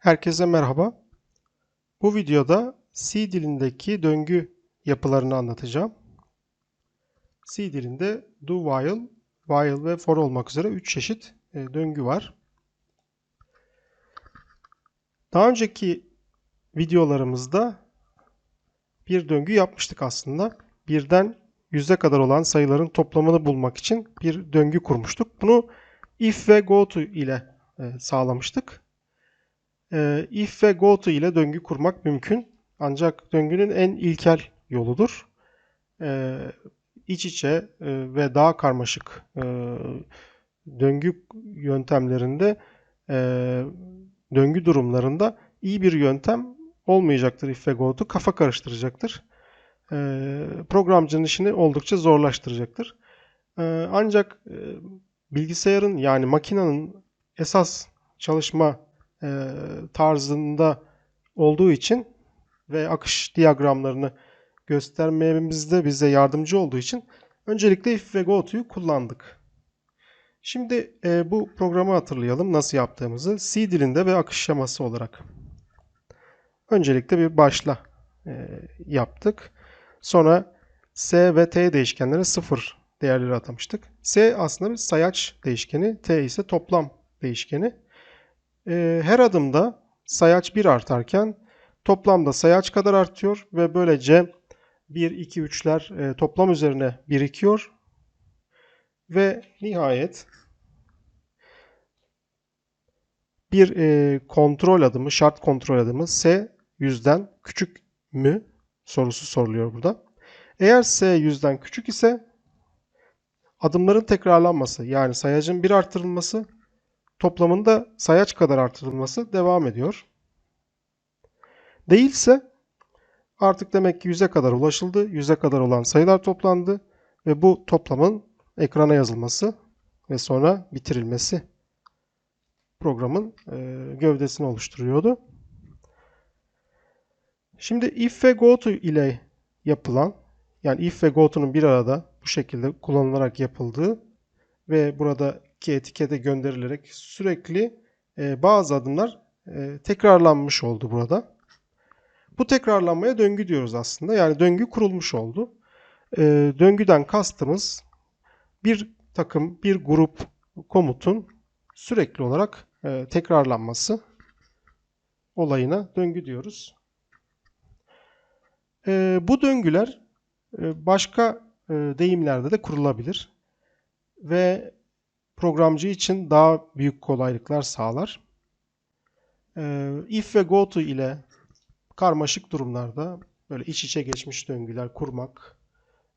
Herkese merhaba. Bu videoda C dilindeki döngü yapılarını anlatacağım. C dilinde do while, while ve for olmak üzere 3 çeşit e, döngü var. Daha önceki videolarımızda bir döngü yapmıştık aslında. Birden yüze kadar olan sayıların toplamını bulmak için bir döngü kurmuştuk. Bunu if ve goto ile e, sağlamıştık. E, if ve goto ile döngü kurmak mümkün. Ancak döngünün en ilkel yoludur. E, iç içe e, ve daha karmaşık e, döngü yöntemlerinde e, döngü durumlarında iyi bir yöntem olmayacaktır if ve goto. Kafa karıştıracaktır. E, programcının işini oldukça zorlaştıracaktır. Ancak bilgisayarın yani makinenin esas çalışma e, tarzında olduğu için ve akış diyagramlarını göstermemizde bize yardımcı olduğu için öncelikle if ve goto'yu kullandık. Şimdi e, bu programı hatırlayalım nasıl yaptığımızı C dilinde ve akış şeması olarak. Öncelikle bir başla e, yaptık. Sonra S ve T değişkenlere 0 değerleri atamıştık. S aslında bir sayaç değişkeni, T ise toplam değişkeni. Ee, her adımda sayaç 1 artarken toplamda sayaç kadar artıyor ve böylece 1, 2, 3'ler toplam üzerine birikiyor. Ve nihayet bir e, kontrol adımı, şart kontrol adımı S yüzden küçük mü sorusu soruluyor burada. Eğer S yüzden küçük ise adımların tekrarlanması yani sayacın bir artırılması toplamında sayaç kadar artırılması devam ediyor. Değilse artık demek ki 100'e kadar ulaşıldı. 100'e kadar olan sayılar toplandı ve bu toplamın ekrana yazılması ve sonra bitirilmesi programın e, gövdesini oluşturuyordu. Şimdi if ve goto ile yapılan yani if ve goto'nun bir arada bu şekilde kullanılarak yapıldığı ve buradaki etikete gönderilerek sürekli e, bazı adımlar e, tekrarlanmış oldu burada. Bu tekrarlanmaya döngü diyoruz aslında. Yani döngü kurulmuş oldu. E, döngüden kastımız bir takım, bir grup komutun sürekli olarak e, tekrarlanması olayına döngü diyoruz. E, bu döngüler e, başka e, deyimlerde de kurulabilir ve programcı için daha büyük kolaylıklar sağlar. E, if ve goto ile karmaşık durumlarda böyle iç içe geçmiş döngüler kurmak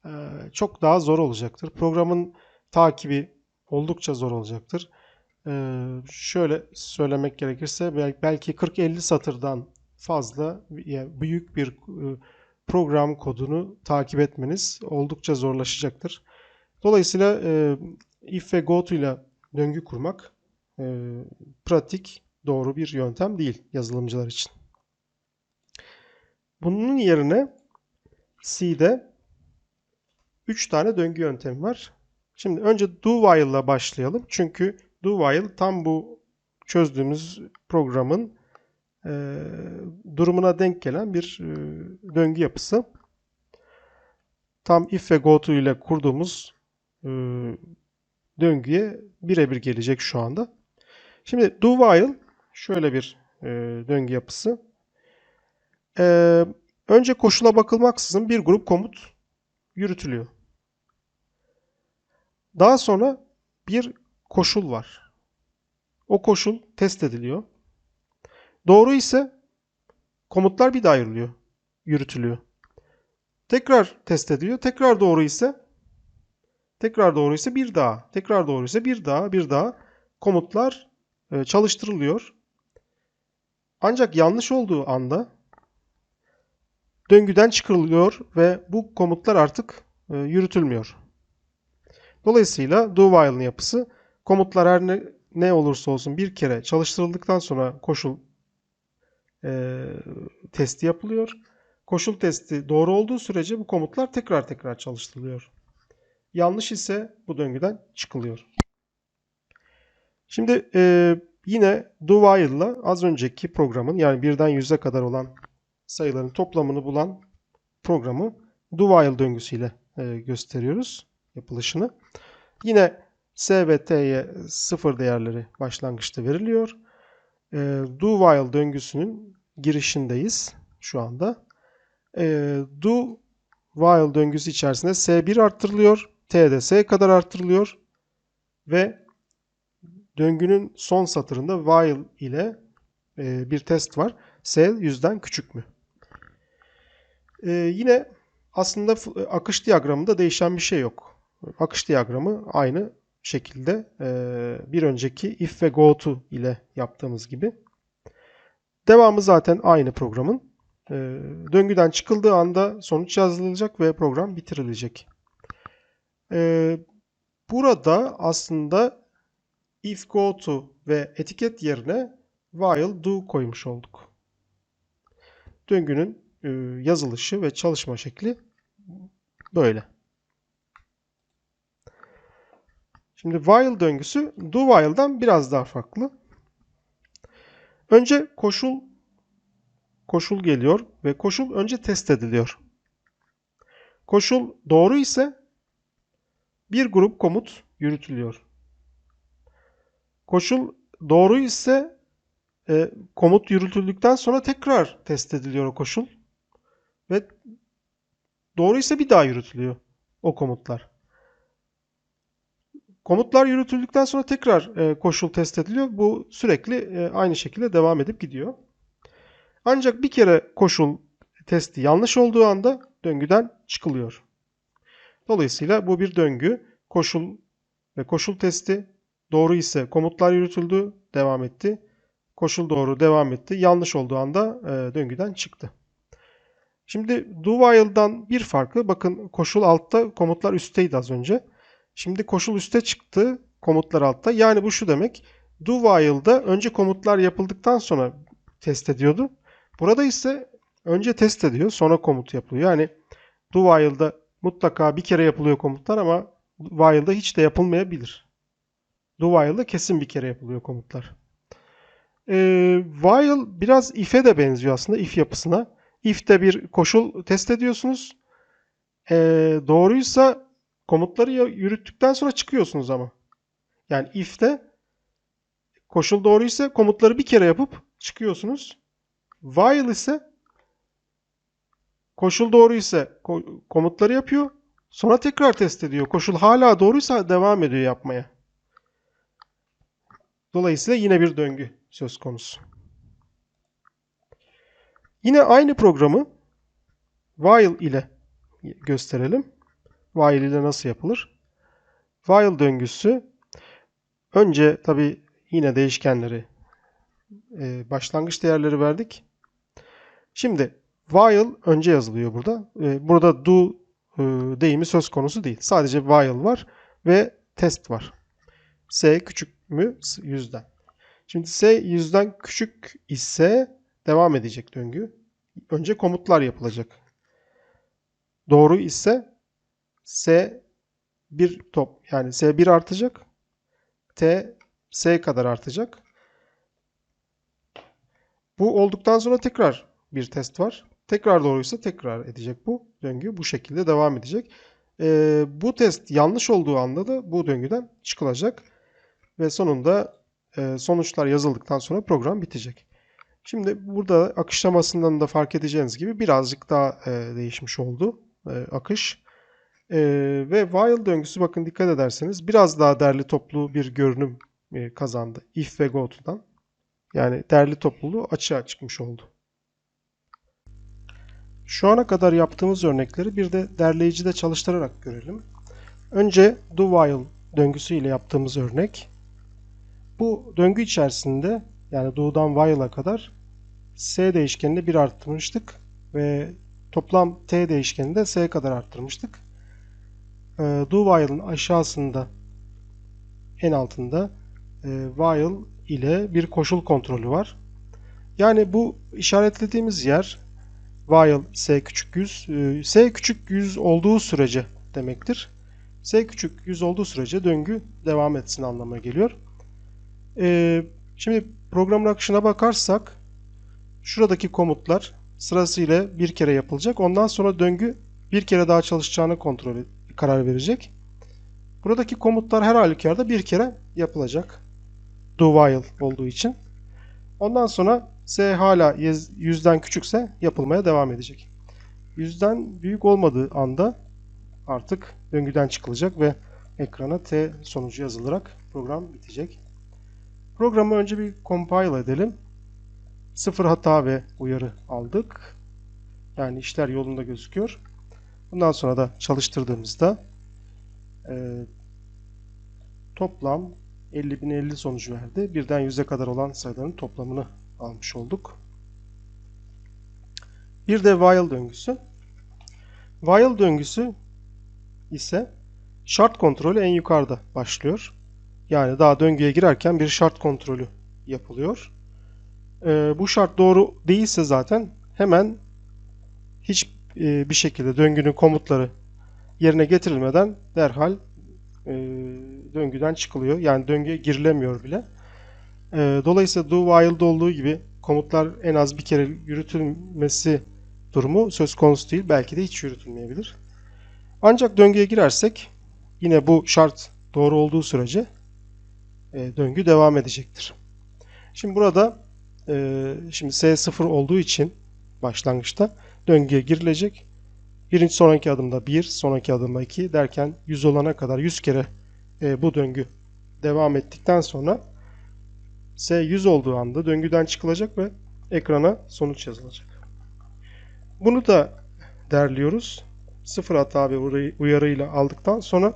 e, çok daha zor olacaktır. Programın takibi oldukça zor olacaktır. E, şöyle söylemek gerekirse belki 40-50 satırdan fazla yani büyük bir e, program kodunu takip etmeniz oldukça zorlaşacaktır. Dolayısıyla e, if ve goto ile döngü kurmak e, pratik doğru bir yöntem değil yazılımcılar için. Bunun yerine C'de 3 tane döngü yöntemi var. Şimdi önce do while ile başlayalım. Çünkü do while tam bu çözdüğümüz programın e, durumuna denk gelen bir e, döngü yapısı. Tam if ve goto ile kurduğumuz döngüye birebir gelecek şu anda. Şimdi do while şöyle bir e, döngü yapısı. E, önce koşula bakılmaksızın bir grup komut yürütülüyor. Daha sonra bir koşul var. O koşul test ediliyor. Doğru ise komutlar bir daha ayrılıyor, yürütülüyor. Tekrar test ediliyor. Tekrar doğru ise tekrar doğru ise bir daha, tekrar doğru ise bir daha, bir daha komutlar e, çalıştırılıyor. Ancak yanlış olduğu anda döngüden çıkarılıyor ve bu komutlar artık e, yürütülmüyor. Dolayısıyla do while'ın yapısı komutlar her ne, ne olursa olsun bir kere çalıştırıldıktan sonra koşul e, testi yapılıyor. Koşul testi doğru olduğu sürece bu komutlar tekrar tekrar çalıştırılıyor. Yanlış ise bu döngüden çıkılıyor. Şimdi e, Yine do while'la az önceki programın yani birden 100'e kadar olan sayıların toplamını bulan programı do while döngüsüyle e, gösteriyoruz yapılışını. Yine S ve T'ye sıfır değerleri başlangıçta veriliyor. E, do while döngüsünün girişindeyiz şu anda. E, do while döngüsü içerisinde S1 arttırılıyor. T de S kadar arttırılıyor. Ve döngünün son satırında while ile e, bir test var. S yüzden küçük mü? E, yine aslında akış diyagramında değişen bir şey yok. Akış diyagramı aynı şekilde e, bir önceki if ve go to ile yaptığımız gibi. Devamı zaten aynı programın. E, döngüden çıkıldığı anda sonuç yazılacak ve program bitirilecek. E, burada aslında if go to ve etiket yerine while do koymuş olduk. Döngünün e, yazılışı ve çalışma şekli böyle. Şimdi while döngüsü do while'dan biraz daha farklı. Önce koşul koşul geliyor ve koşul önce test ediliyor. Koşul doğru ise bir grup komut yürütülüyor. Koşul doğru ise e, komut yürütüldükten sonra tekrar test ediliyor o koşul. Ve doğru ise bir daha yürütülüyor o komutlar. Komutlar yürütüldükten sonra tekrar e, koşul test ediliyor. Bu sürekli e, aynı şekilde devam edip gidiyor. Ancak bir kere koşul testi yanlış olduğu anda döngüden çıkılıyor. Dolayısıyla bu bir döngü. Koşul ve koşul testi doğru ise komutlar yürütüldü, devam etti. Koşul doğru devam etti. Yanlış olduğu anda e, döngüden çıktı. Şimdi do while'dan bir farkı bakın koşul altta komutlar üstteydi az önce. Şimdi koşul üste çıktı komutlar altta. Yani bu şu demek do while'da önce komutlar yapıldıktan sonra test ediyordu. Burada ise önce test ediyor sonra komut yapılıyor. Yani do while'da mutlaka bir kere yapılıyor komutlar ama while'da hiç de yapılmayabilir. Do while'da kesin bir kere yapılıyor komutlar. Ee, while biraz if'e de benziyor aslında if yapısına. If'te bir koşul test ediyorsunuz. Ee, doğruysa komutları yürüttükten sonra çıkıyorsunuz ama. Yani if'te koşul doğruysa komutları bir kere yapıp çıkıyorsunuz. While ise koşul doğru ise komutları yapıyor. Sonra tekrar test ediyor. Koşul hala doğruysa devam ediyor yapmaya. Dolayısıyla yine bir döngü söz konusu. Yine aynı programı while ile gösterelim. While ile nasıl yapılır? While döngüsü önce tabi yine değişkenleri e, başlangıç değerleri verdik. Şimdi while önce yazılıyor burada. E, burada do e, deyimi söz konusu değil. Sadece while var ve test var. S küçük mü yüzden. Şimdi S yüzden küçük ise devam edecek döngü. Önce komutlar yapılacak. Doğru ise S bir top yani S 1 artacak. T S kadar artacak. Bu olduktan sonra tekrar bir test var. Tekrar doğruysa tekrar edecek bu döngü. Bu şekilde devam edecek. Ee, bu test yanlış olduğu anda da bu döngüden çıkılacak. Ve sonunda e, sonuçlar yazıldıktan sonra program bitecek. Şimdi burada akışlamasından da fark edeceğiniz gibi birazcık daha e, değişmiş oldu e, akış. E, ve while döngüsü bakın dikkat ederseniz biraz daha derli toplu bir görünüm e, kazandı. If ve goto'dan. Yani derli topluluğu açığa çıkmış oldu. Şu ana kadar yaptığımız örnekleri bir de derleyicide çalıştırarak görelim. Önce do while döngüsü ile yaptığımız örnek. Bu döngü içerisinde yani do'dan while'a kadar s değişkenini bir arttırmıştık ve toplam t değişkenini de s kadar arttırmıştık. Ee, do while'ın aşağısında en altında e, while ile bir koşul kontrolü var. Yani bu işaretlediğimiz yer while s küçük 100 e, s küçük 100 olduğu sürece demektir. s küçük 100 olduğu sürece döngü devam etsin anlamına geliyor. Ee, Şimdi programın akışına bakarsak şuradaki komutlar sırasıyla bir kere yapılacak. Ondan sonra döngü bir kere daha çalışacağını kontrol et- karar verecek. Buradaki komutlar her halükarda bir kere yapılacak. Do while olduğu için. Ondan sonra S hala yüzden küçükse yapılmaya devam edecek. Yüzden büyük olmadığı anda artık döngüden çıkılacak ve ekrana T sonucu yazılarak program bitecek. Programı önce bir compile edelim. Sıfır hata ve uyarı aldık. Yani işler yolunda gözüküyor. Bundan sonra da çalıştırdığımızda e, toplam 50.050 sonucu verdi. Birden 100'e kadar olan sayıların toplamını almış olduk. Bir de while döngüsü. While döngüsü ise şart kontrolü en yukarıda başlıyor. Yani daha döngüye girerken bir şart kontrolü yapılıyor. Ee, bu şart doğru değilse zaten hemen hiç e, şekilde döngünün komutları yerine getirilmeden derhal e, döngüden çıkılıyor. Yani döngüye girilemiyor bile. E, dolayısıyla do while'da olduğu gibi komutlar en az bir kere yürütülmesi durumu söz konusu değil. Belki de hiç yürütülmeyebilir. Ancak döngüye girersek yine bu şart doğru olduğu sürece e, döngü devam edecektir. Şimdi burada e, şimdi S0 olduğu için başlangıçta döngüye girilecek. Birinci sonraki adımda 1, sonraki adımda 2 derken 100 olana kadar 100 kere e, bu döngü devam ettikten sonra S 100 olduğu anda döngüden çıkılacak ve ekrana sonuç yazılacak. Bunu da derliyoruz. Sıfır hata ve uyarıyla aldıktan sonra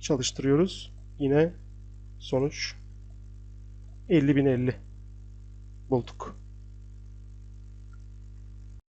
çalıştırıyoruz. Yine sonuç 50.050 bulduk.